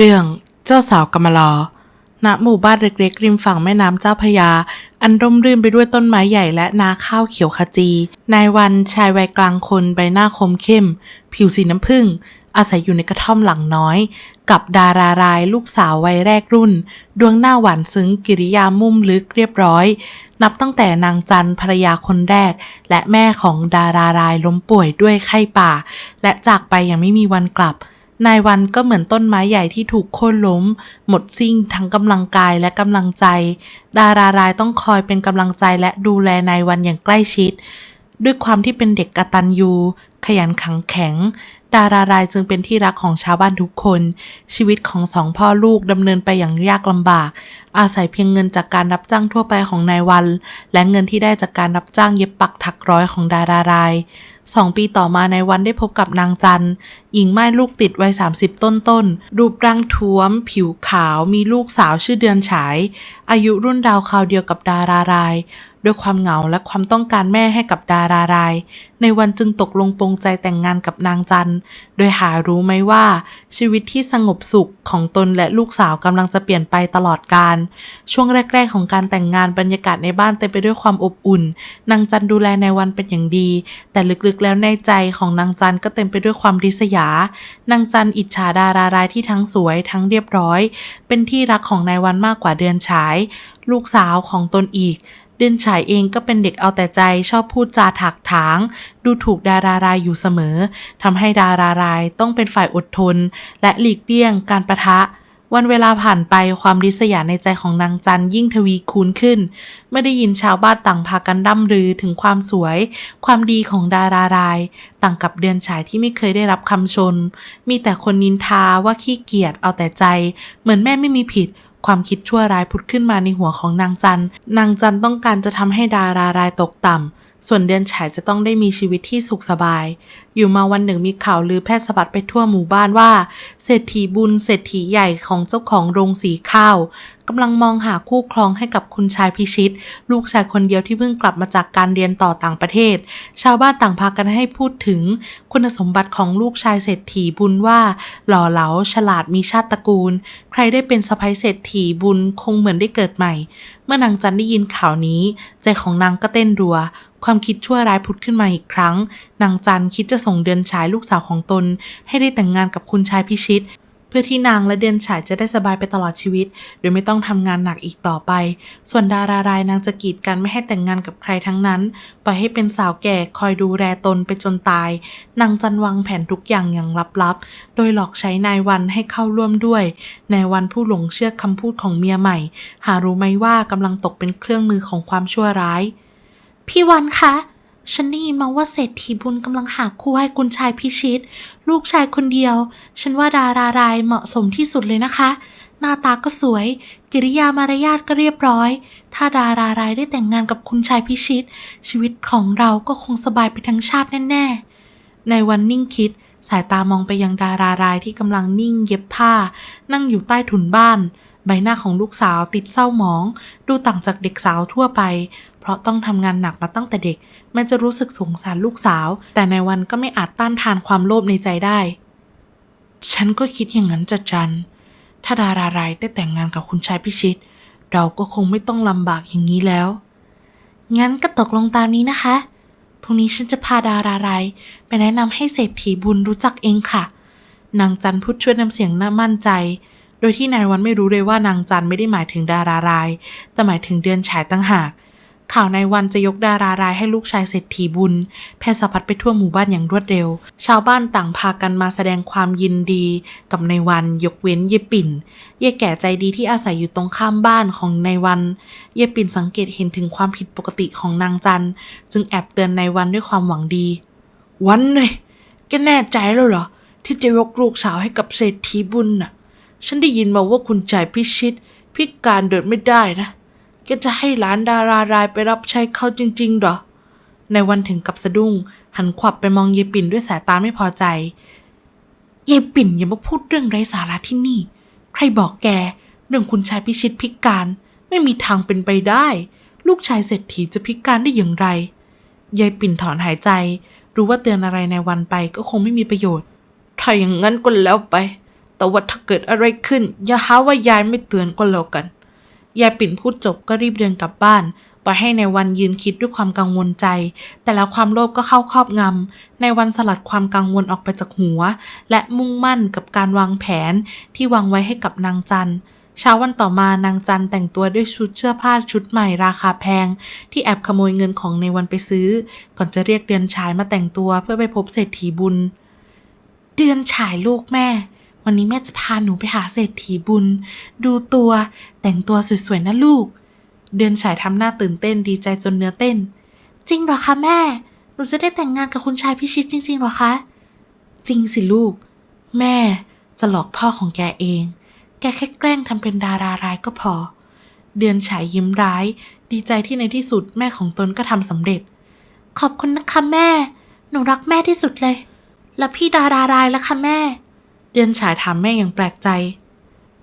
เรื่องเจ้าสาวกำมะลอ ณ หมู่บ้านเล็กๆริมฝั่งแม่น้ำเจ้าพยา อันร่มรื่นไปด้วยต้นไม้ใหญ่และนาข้าวเขียวขจี นายวันชายวัยกลางคนใบหน้าคมเข้ม ผิวสีน้ำผึ้งอาศัยอยู่ในกระท่อมหลังน้อย กับดารารายลูกสาววัยแรกรุ่น ดวงหน้าหวานซึ้งกิริยามุ่มลึกเรียบร้อย นับตั้งแต่นางจันภรรยาคนแรก และแม่ของดารารายล้มป่วยด้วยไข้ป่า และจากไปอย่างไม่มีวันกลับ นายวันก็เหมือนต้นไม้ใหญ่ที่ถูกโค่นล้ม หมดสิ้นทั้งกำลังกายและกำลังใจ ดารารายต้องคอยเป็นกำลังใจและดูแลนายวันอย่างใกล้ชิด ด้วยความที่เป็นเด็กกระตัญญูขยันขังแข็ง ดารารายจึงเป็นที่รักของชาวบ้านทุกคน ชีวิตของสองพ่อลูกดำเนินไปอย่างยากลำบาก อาศัยเพียงเงินจากการรับจ้างทั่วไปของนายวัน และเงินที่ได้จากการรับจ้างเย็บปักถักร้อยของดาราราย สองปีต่อมาในวันได้พบกับนางจันหญิงไม้ลูกติดวัย 30 ต้นต้น รูปร่างท้วม ผิวขาว มีลูกสาวชื่อเดือนฉาย อายุรุ่นดาวคราวเดียวกับดารารายด้วยความเหงาและความต้องการแม่ให้กับดาราราย ในวันจึงตกลงปรงใจแต่งงานกับนางจัน โดยหารู้ไหมว่า ชีวิตที่สงบสุขของตนและลูกสาวกำลังจะเปลี่ยนไปตลอดกาลช่วงแรก ๆ ของการแต่งงานบรรยากาศในบ้านเต็มไปด้วยความอบอุ่น นางจันดูแลในวันเป็นอย่างดี แต่ลึกๆแล้วในใจของนางจันก็เต็มไปด้วยความริษยา นางจันอิจฉาดารารายที่ทั้งสวยทั้งเรียบร้อย เป็นที่รักของนายวันมากกว่าเดือนฉาย ลูกสาวของตนอีก เดือนฉายเองก็เป็นเด็กเอาแต่ใจชอบพูดจาถักถาง ดูถูกดารารายอยู่เสมอทำให้ดารารายต้องเป็นฝ่ายอดทน และหลีกเลี่ยงการประทะวันเวลาผ่านไปความริษยาในใจของนางจันยิ่งทวีคูณขึ้นเมื่อได้ยินชาวบ้านต่างพากันร่ำรือถึงความสวย ความดีของดาราราย ต่างกับเดือนฉายที่ไม่เคยได้รับคำชม มีแต่คนนินทาว่าขี้เกียจเอาแต่ใจ เหมือนแม่ไม่มีผิด ความคิดชั่วร้ายผุดขึ้นมาในหัวของนางจัน นางจันต้องการจะทำให้ดารารายตกต่ำ ส่วนเดือนฉายจะต้องได้มีชีวิตที่สุขสบาย อยู่มาวันหนึ่งมีข่าวลือแพร่สะพัดไปทั่วหมู่บ้านว่า เศรษฐีบุญเศรษฐีใหญ่ของเจ้าของโรงสีข้าวกำลังมองหาคู่ครองให้กับคุณชายพิชิต ลูกชายคนเดียวที่เพิ่งกลับมาจากการเรียนต่อต่างประเทศ ชาวบ้านต่างพากันให้พูดถึง คุณสมบัติของลูกชายเศรษฐีบุญว่า หล่อเหลาฉลาดมีชาติตระกูล ใครได้เป็นสะใภ้เศรษฐีบุญคงเหมือนได้เกิดใหม่ เมื่อนางจันได้ยินข่าวนี้ ใจของนางก็เต้นรัว ความคิดชั่วร้ายผุดขึ้นมาอีกครั้ง นางจันคิดจะส่งเดือนฉายลูกสาวของตน ให้ได้แต่งงานกับคุณชายพิชิต เพื่อที่นางและเดือนฉายจะได้สบายไปตลอดชีวิต โดยไม่ต้องทำงานหนักอีกต่อไป ส่วนดารารายนางจะกีดกันไม่ให้แต่งงานกับใครทั้งนั้น ปล่อยให้เป็นสาวแก่คอยดูแลตนไปจนตาย นางจันวางแผนทุกอย่างอย่างลับๆ โดยหลอกใช้นายวันให้เข้าร่วมด้วย นายวันผู้หลงเชื่อคำพูดของเมียใหม่ หารู้ไหมว่ากำลังตกเป็นเครื่องมือของความชั่วร้าย พี่วันคะฉันได้ยินมาว่าเศรษฐีบุญกำลังหาคู่ให้คุณชายพิชิต ลูกชายคนเดียว ฉันว่าดารารายเหมาะสมที่สุดเลยนะคะ หน้าตาก็สวย กิริยามารยาทก็เรียบร้อย ถ้าดารารายได้แต่งงานกับคุณชายพิชิต ชีวิตของเราก็คงสบายไปทั้งชาติแน่ๆ ในวันนิ่งคิด สายตามองไปยังดารารายที่กำลังนิ่งเย็บผ้า นั่งอยู่ใต้ถุนบ้าน ใบหน้าของลูกสาวติดเศร้าหมอง ดูต่างจากเด็กสาวทั่วไป เพราะต้องทำงานหนักมาตั้งแต่เด็กแม้จะรู้สึกสงสารลูกสาว แต่ในวันก็ไม่อาจต้านทานความโลภในใจได้ ฉันก็คิดอย่างนั้นจะจัน ถ้าดารารายได้แต่งงานกับคุณชายพิชิต เราก็คงไม่ต้องลำบากอย่างนี้แล้ว งั้นก็ตกลงตามนี้นะคะ พรุ่งนี้ฉันจะพาดารารายไปแนะนำให้เศรษฐีบุญรู้จักเองค่ะ นางจันพูดช่วยน้ำเสียงน่ามั่นใจโดยที่นายวันไม่รู้เลยว่านางจันไม่ได้หมายถึงดาราราย แต่หมายถึงเดือนฉายตั้งหาก ข่าวในวันจะยกดารารายให้ลูกชายเศรษฐีบุญ แพร่สะพัดไปทั่วหมู่บ้านอย่างรวดเร็ว ชาวบ้านต่างพากันมาแสดงความยินดีกับในวันยกเว้นเยปิ่น เย่แก่ใจดีที่อาศัยอยู่ตรงข้ามบ้านของในวัน เยปิ่นสังเกตเห็นถึงความผิดปกติของนางจันจึงแอบเตือนในวันด้วยความหวังดี วันเลยแกแน่ใจแล้วเหรอ ที่จะยกลูกสาวให้กับเศรษฐีบุญน่ะ ฉันได้ยินมาว่าคุณชายพิชิตพิการเดินไม่ได้นะ กจะให้หลานดารารายไปรับใช้เขาจริงๆหรอ ในวันถึงกับสะดุ้ง หันขวับไปมองเยปิ่นด้วยสายตาไม่พอใจเยายปิ่นอย่ามาพูดเรื่องไร้สาระที่นี่ ใครบอกแก เรื่องคุณชายพิชิตพิการ ไม่มีทางเป็นไปได้ ลูกชายเศรษฐีจะพิการได้อย่างไร ยายปิ่นถอนหายใจ รู้ว่าเตือนอะไรในวันไปก็คงไม่มีประโยชน์ ถ้าอย่างนั้นก็แล้วไป แต่ว่าถ้าเกิดอะไรขึ้น อย่าหาว่ายายไม่เตือนก็แล้วกัน ยายปิ่นพูดจบก็รีบเดินกลับบ้านปล่อยให้ในวันยืนคิดด้วยความกังวลใจ แต่แล้วความโลภก็เข้าครอบงำในวันสลัดความกังวลออกไปจากหัว และมุ่งมั่นกับการวางแผนที่วางไว้ให้กับนางจันเช้าวันต่อมานางจันแต่งตัวด้วยชุดเสื้อผ้าชุดใหม่ราคาแพง ที่แอบขโมยเงินของในวันไปซื้อ ก่อนจะเรียกเดือนฉายมาแต่งตัวเพื่อไปพบเศรษฐีบุญ เดือนฉายลูกแม่ วันนี้แม่จะพาหนูไปหาเศรษฐีบุญ ดูตัวแต่งตัวสวยๆนะลูก เดือนฉายทำหน้าตื่นเต้นดีใจจนเนื้อเต้น จริงเหรอคะแม่ หนูจะได้แต่งงานกับคุณชายพิชิตจริงๆเหรอคะ จริงสิลูก แม่จะหลอกพ่อของแกเอง แกแค่แกล้งทำเป็นดาราร้ายก็พอ เดือนฉายยิ้มร้าย ดีใจที่ในที่สุดแม่ของตนก็ทำสำเร็จ ขอบคุณนะคะแม่ หนูรักแม่ที่สุดเลย แล้วพี่ดารารายล่ะคะแม่ เดือนฉายถามแม่อย่างแปลกใจ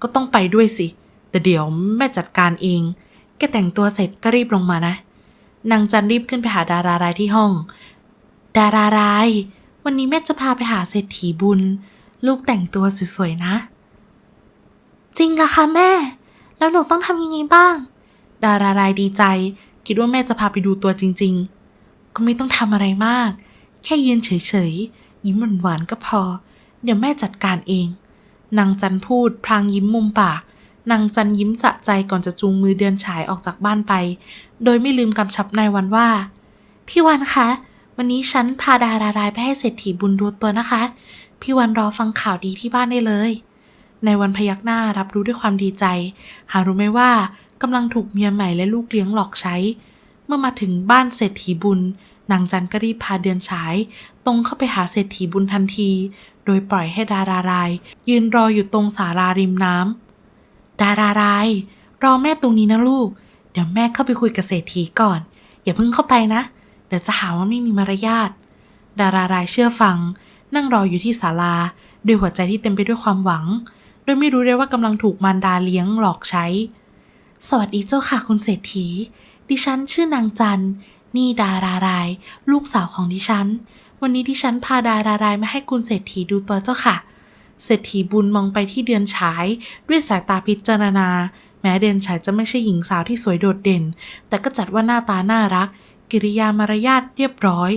ก็ต้องไปด้วยสิ แต่เดี๋ยวแม่จัดการเอง แกแต่งตัวเสร็จก็รีบลงมานะ นางจันรีบขึ้นไปหาดารารายที่ห้อง ดาราราย วันนี้แม่จะพาไปหาเศรษฐีบุญ ลูกแต่งตัวสวยๆนะ จริงเหรอคะแม่ แล้วหนูต้องทำยังไงบ้าง ดารารายดีใจ คิดว่าแม่จะพาไปดูตัวจริง ๆ ก็ไม่ต้องทำอะไรมาก แค่ยืนเฉยๆยิ้มหวานๆก็พอ เดี๋ยวแม่จัดการเอง นางจันพูดพลางยิ้มมุมปาก นางจันยิ้มสะใจก่อนจะจูงมือเดือนฉายออกจากบ้านไป โดยไม่ลืมกำชับนายวันว่า พี่วันคะ วันนี้ฉันพาดารารายไปให้เศรษฐีบุญดูตัวนะคะ พี่วันรอฟังข่าวดีที่บ้านได้เลยในวันพยักหน้ารับรู้ด้วยความดีใจ หารู้ไหมว่ากำลังถูกเมียใหม่และลูกเลี้ยงหลอกใช้ เมื่อมาถึงบ้านเศรษฐีบุญนางจันก็รีบพาเดือนฉาย ตรงเข้าไปหาเศรษฐีบุญทันที โดยปล่อยให้ดาราราย ยืนรออยู่ตรงศาลาริมน้ำดาราราย รอแม่ตรงนี้นะลูก เดี๋ยวแม่เข้าไปคุยกับเศรษฐีก่อน อย่าเพิ่งเข้าไปนะ เดี๋ยวจะหาว่าไม่มีมารยาทดารารายเชื่อฟัง นั่งรออยู่ที่ศาลาด้วยหัวใจที่เต็มไปด้วยความหวัง โดยไม่รู้เลยว่ากำลังถูกมารดาเลี้ยงหลอกใช้ สวัสดีเจ้าค่ะคุณเศรษฐี ดิฉันชื่อนางจันนี่ดาราราย ลูกสาวของดิฉัน วันนี้ดิฉันพาดารารายมาให้คุณเศรษฐีดูตัวเจ้าค่ะ เศรษฐีบุญมองไปที่เดือนฉาย ด้วยสายตาพิจารณา แม้เดือนฉายจะไม่ใช่หญิงสาวที่สวยโดดเด่น แต่ก็จัดว่าหน้าตาน่ารัก กิริยามารยาทเรียบร้อย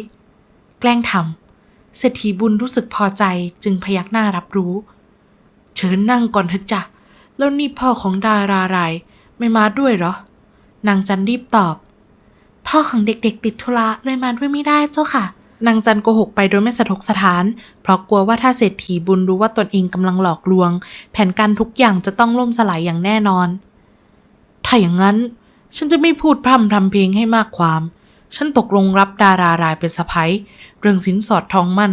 แกล้งทำเศรษฐีบุญรู้สึกพอใจจึงพยักหน้ารับรู้ เชิญนั่งก่อนเถอะจ้ะแล้วนี่พ่อของดารารายไม่มาด้วยเหรอ นางจันรีบตอบ พ่อของเด็กๆติดธุระเลยมาด้วยไม่ได้เจ้าค่ะ นางจันโกหกไปโดยไม่สะทกสถาน เพราะกลัวว่าถ้าเศรษฐีบุญรู้ว่าตนเองกำลังหลอกลวง แผนการทุกอย่างจะต้องล่มสลายอย่างแน่นอน ถ้าอย่างนั้น ฉันจะไม่พูดพร่ำทำเพลงให้มากความ ฉันตกลงรับดารารายเป็นสะพ้ยเรื่องสินสอดทองมั่น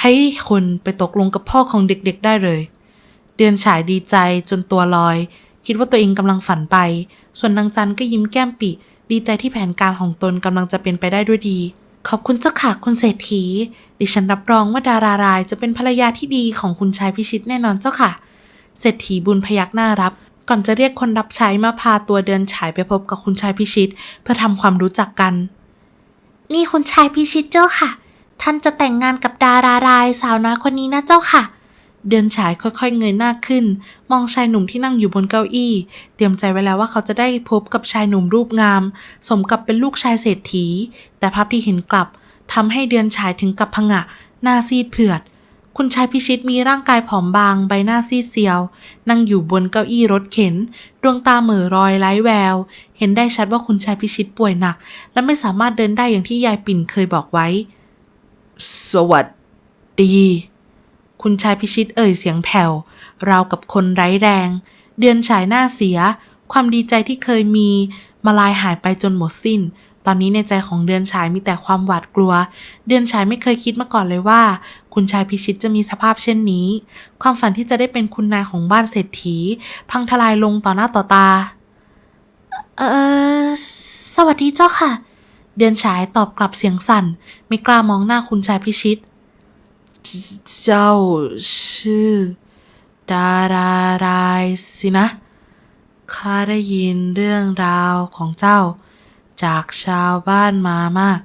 ให้คนไปตกลงกับพ่อของเด็กๆได้เลย เดือนฉายดีใจจนตัวลอย คิดว่าตัวเองกำลังฝันไป ส่วนนางจันก็ยิ้มแก้มปิ ดีใจที่แผนการของตนกำลังจะเป็นไปได้ด้วยดี ขอบคุณเจ้าค่ะคุณเศรษฐี ดิฉันรับรองว่าดารารายจะเป็นภรรยาที่ดีของคุณชายพิชิตแน่นอนเจ้าค่ะ เศรษฐีบุญพยักหน้ารับ ก่อนจะเรียกคนรับใช้มาพาตัวเดินฉายไปพบกับคุณชายพิชิต เพื่อทำความรู้จักกัน นี่คุณชายพิชิตเจ้าค่ะ ท่านจะแต่งงานกับดารารายสาวน้อยคนนี้นะเจ้าค่ะเเดือนฉายค่อยๆเงยหน้าขึ้น มองชายหนุ่มที่นั่งอยู่บนเก้าอี้ เตรียมใจไว้แล้วว่าเขาจะได้พบกับชายหนุ่มรูปงาม สมกับเป็นลูกชายเศรษฐี แต่ภาพที่เห็นกลับทำให้เดือนฉายถึงกับผงะ หน้าซีดเผือด คุณชายพิชิตมีร่างกายผอมบาง ใบหน้าซีดเซียว นั่งอยู่บนเก้าอี้รถเข็น ดวงตาเหม่อรอยไร้แวว เห็นได้ชัดว่าคุณชายพิชิตป่วยหนัก และไม่สามารถเดินได้อย่างที่ยายปิ่นเคยบอกไว้ สวัสดี คุณชายพิชิตเอ่ยเสียงแผ่ว ราวกับคนไร้แรง เดือนฉายหน้าเสีย ความดีใจที่เคยมีมาลายหายไปจนหมดสิ้น ตอนนี้ในใจของเดือนฉายมีแต่ความหวาดกลัว เดือนฉายไม่เคยคิดมาก่อนเลยว่า คุณชายพิชิตจะมีสภาพเช่นนี้ ความฝันที่จะได้เป็นคุณนายของบ้านเศรษฐี พังทลายลงต่อหน้าต่อตา เออสวัสดีเจ้าค่ะ เดือนฉายตอบกลับเสียงสั่น ไม่กล้ามองหน้าคุณชายพิชิต เจ้าชื่อ ดารารายสินะ ข้าได้ยินเรื่องราวของเจ้า จากชาวบ้านมามาก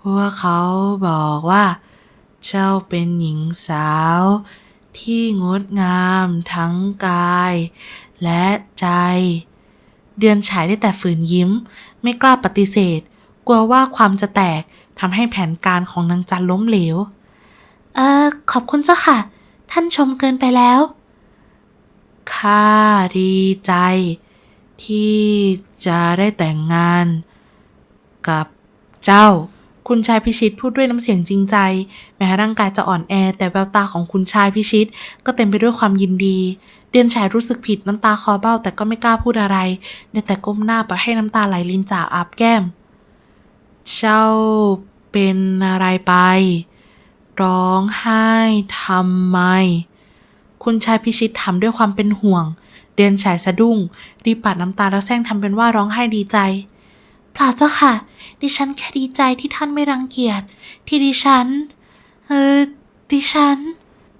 พวกเขาบอกว่า เจ้าเป็นหญิงสาว ที่งดงามทั้งกาย และใจ เดือนฉายได้แต่ฝืนยิ้ม ไม่กล้าปฏิเสธ กลัวว่าความจะแตกทำให้แผนการของนางจันล้มเหลว เออขอบคุณเจ้าค่ะ ท่านชมเกินไปแล้ว ข้าดีใจ ที่จะได้แต่งงาน กับเจ้า คุณชายพิชิตพูดด้วยน้ำเสียงจริงใจ แม้ร่างกายจะอ่อนแอ แต่แววตาของคุณชายพิชิต ก็เต็มไปด้วยความยินดี เดือนฉายรู้สึกผิดน้ำตาคอเบ้า แต่ก็ไม่กล้าพูดอะไรได้แต่ก้มหน้าปให้น้ำตาไหลลินจ่าอาบแก้ม เจ้าเป็นอะไรไป ร้องไห้ทำไม คุณชายพิชิตถามด้วยความเป็นห่วง เดือนฉายสะดุ้ง รีบปัดน้ำตาแล้วแซงทำเป็นว่าร้องไห้ดีใจ เปล่าเจ้าค่ะ ดิฉันแค่ดีใจที่ท่านไม่รังเกียจ ที่ดิฉัน เออ ดิฉัน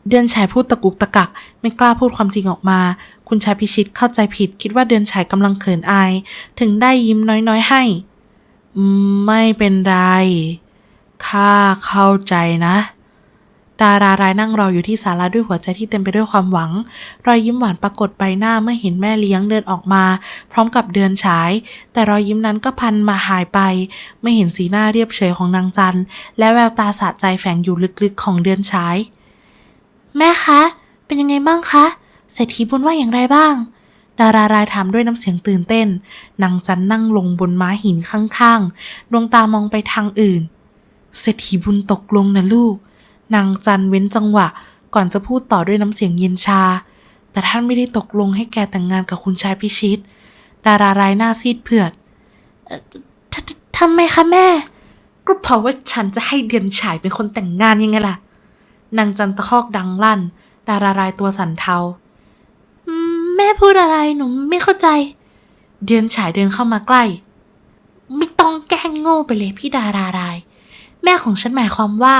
เดือนฉายพูดตะกุกตะกัก ไม่กล้าพูดความจริงออกมา คุณชายพิชิตเข้าใจผิด คิดว่าเดือนฉายกำลังเขินอาย ถึงได้ยิ้มน้อยๆให้ ไม่เป็นไร ข้าเข้าใจนะ ดารารายนั่งรออยู่ที่ศาลาด้วยหัวใจที่เต็มไปด้วยความหวัง รอยยิ้มหวานปรากฏใบหน้าเมื่อเห็นแม่เลี้ยงเดินออกมา พร้อมกับเดือนฉาย แต่รอยยิ้มนั้นก็พันมาหายไป ไม่เห็นสีหน้าเรียบเฉยของนางจันและแววตาสะใจแฝงอยู่ลึกๆของเดือนฉาย แม่คะ เป็นยังไงบ้างคะเศรษฐีบุญว่าอย่างไรบ้าง ดารารายถามด้วยน้ำเสียงตื่นเต้นนางจันนั่งลงบนม้าหินข้างๆดวงตามองไปทางอื่น เศรษฐีบุญตกลงนะลูก นางจันเว้นจังหวะ ก่อนจะพูดต่อด้วยน้ำเสียงเย็นชา แต่ท่านไม่ได้ตกลงให้แกแต่งงานกับคุณชายพิชิต ดารารายหน้าซีดเผือดเอ่อทททำไมคะแม่ ก็เพราะว่าฉันจะให้เดือนฉายเป็นคนแต่งงานยังไงล่ะ นางจันตะคอกดังลั่น ดารารายตัวสั่นเทา แม่พูดอะไรหนูไม่เข้าใจ เดือนฉายเดินเข้ามาใกล้ ไม่ต้องแกล้งโง่ไปเลยพี่ดาราราย แม่ของฉันหมายความว่า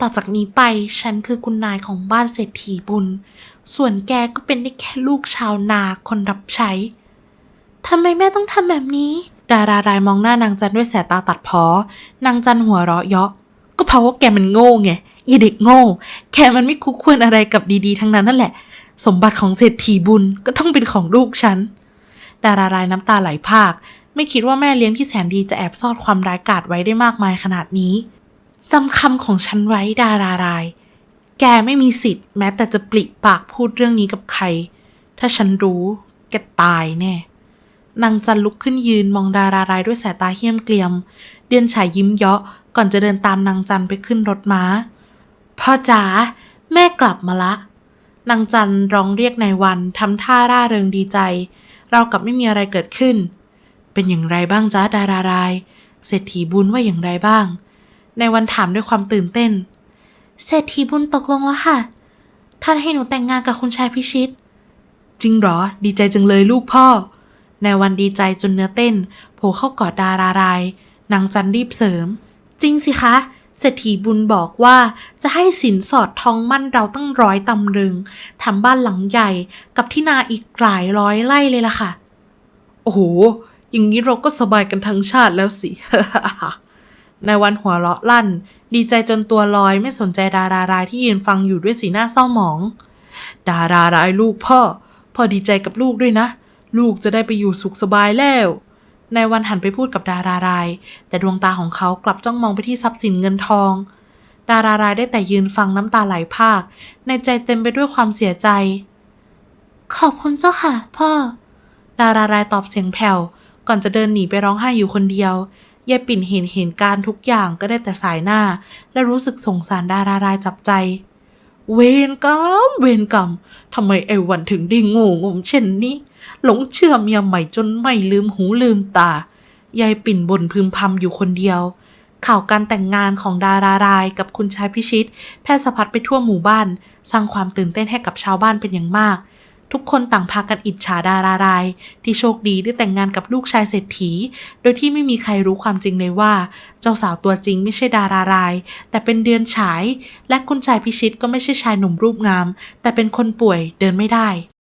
ต่อจากนี้ไปฉันคือคุณนายของบ้านเศรษฐีบุญ ส่วนแกก็เป็นได้แค่ลูกชาวนาคนรับใช้ ทำไมแม่ต้องทำแบบนี้ ดารารายมองหน้านางจันด้วยสายตาตัดพ้อนางจันหัวเราะเยาะ ก็เพราะว่าแกมันโง่ไงอีเด็กโง่ แกมันไม่คุกควรอะไรกับดีๆ ทั้งนั้นนั่นแหละ สมบัติของเศรษฐีบุญก็ต้องเป็นของลูกฉัน ดารารายน้ำตาไหลพากไม่คิดว่าแม่เลี้ยงที่แสนดีจะแอบซ่อนความร้ายกาจไว้ได้มากมายขนาดนี้ จำคำของฉันไว้ดาราราย แกไม่มีสิทธิ์แม้แต่จะปลิปากพูดเรื่องนี้กับใคร ถ้าฉันรู้ แกตายแน่ นางจันลุกขึ้นยืนมองดารารายด้วยสายตาเหี้ยมเกลียม เดือนฉายยิ้มเยาะก่อนจะเดินตามนางจันไปขึ้นรถม้า พ่อจ๋าแม่กลับมาละ นางจันร้องเรียกนายวันทำท่าร่าเริงดีใจ เรากับไม่มีอะไรเกิดขึ้น เป็นอย่างไรบ้างจ๊ะดาราราย เศรษฐีบุญว่าอย่างไรบ้าง นายวันถามด้วยความตื่นเต้น เศรษฐีบุญตกลงแล้วค่ะ ท่านให้หนูแต่งงานกับคุณชายพิชิต จริงเหรอ ดีใจจังเลยลูกพ่อนายวันดีใจจนเนื้อเต้น โผล่เข้ากอดดาราราย นางจันรีบเสริม จริงสิคะ เศรษฐีบุญบอกว่าจะให้สินสอดทองมั่นเราตั้งร้อยตำลึงทำบ้านหลังใหญ่กับที่นาอีกหลายร้อยไร่เลยล่ะค่ะ โอ้โห อย่างนี้เราก็สบายกันทั้งชาติแล้วสิ นายวันหัวเราะลั่น ดีใจจนตัวลอยไม่สนใจดารารายที่ยืนฟังอยู่ด้วยสีหน้าเศร้าหมอง ดารารายลูกพ่อ พ่อดีใจกับลูกด้วยนะ ลูกจะได้ไปอยู่สุขสบายแล้ว นายวันหันไปพูดกับดาราราย แต่ดวงตาของเขากลับจ้องมองไปที่ทรัพย์สินเงินทอง ดารารายได้แต่ยืนฟังน้ำตาไหลพากในใจเต็มไปด้วยความเสียใจ ขอบคุณเจ้าค่ะ พ่อ ดารารายตอบเสียงแผ่วก่อนจะเดินหนีไปร้องไห้อยู่คนเดียว ยายปิ่นเห็นเหตุการณ์ทุกอย่างก็ได้แต่สายหน้า และรู้สึกสงสารดารารายจับใจ เวรกรรมเวรกรรมทำไมไอ้วันถึงได้โง่งมเช่นนี้ หลงเชื่อเมียใหม่จนไม่ลืมหูลืมตายายปิ่นบ่นพึมพำอยู่คนเดียว ข่าวการแต่งงานของดารารายกับคุณชายพิชิต แพร่สะพัดไปทั่วหมู่บ้าน สร้างความตื่นเต้นให้กับชาวบ้านเป็นอย่างมาก ทุกคนต่างพากันอิจฉาดาราราย ที่โชคดีได้แต่งงานกับลูกชายเศรษฐี โดยที่ไม่มีใครรู้ความจริงเลยว่า เจ้าสาวตัวจริงไม่ใช่ดาราราย แต่เป็นเดือนฉาย และคุณชายพิชิตก็ไม่ใช่ชายหนุ่มรูปงาม แต่เป็นคนป่วยเดินไม่ได้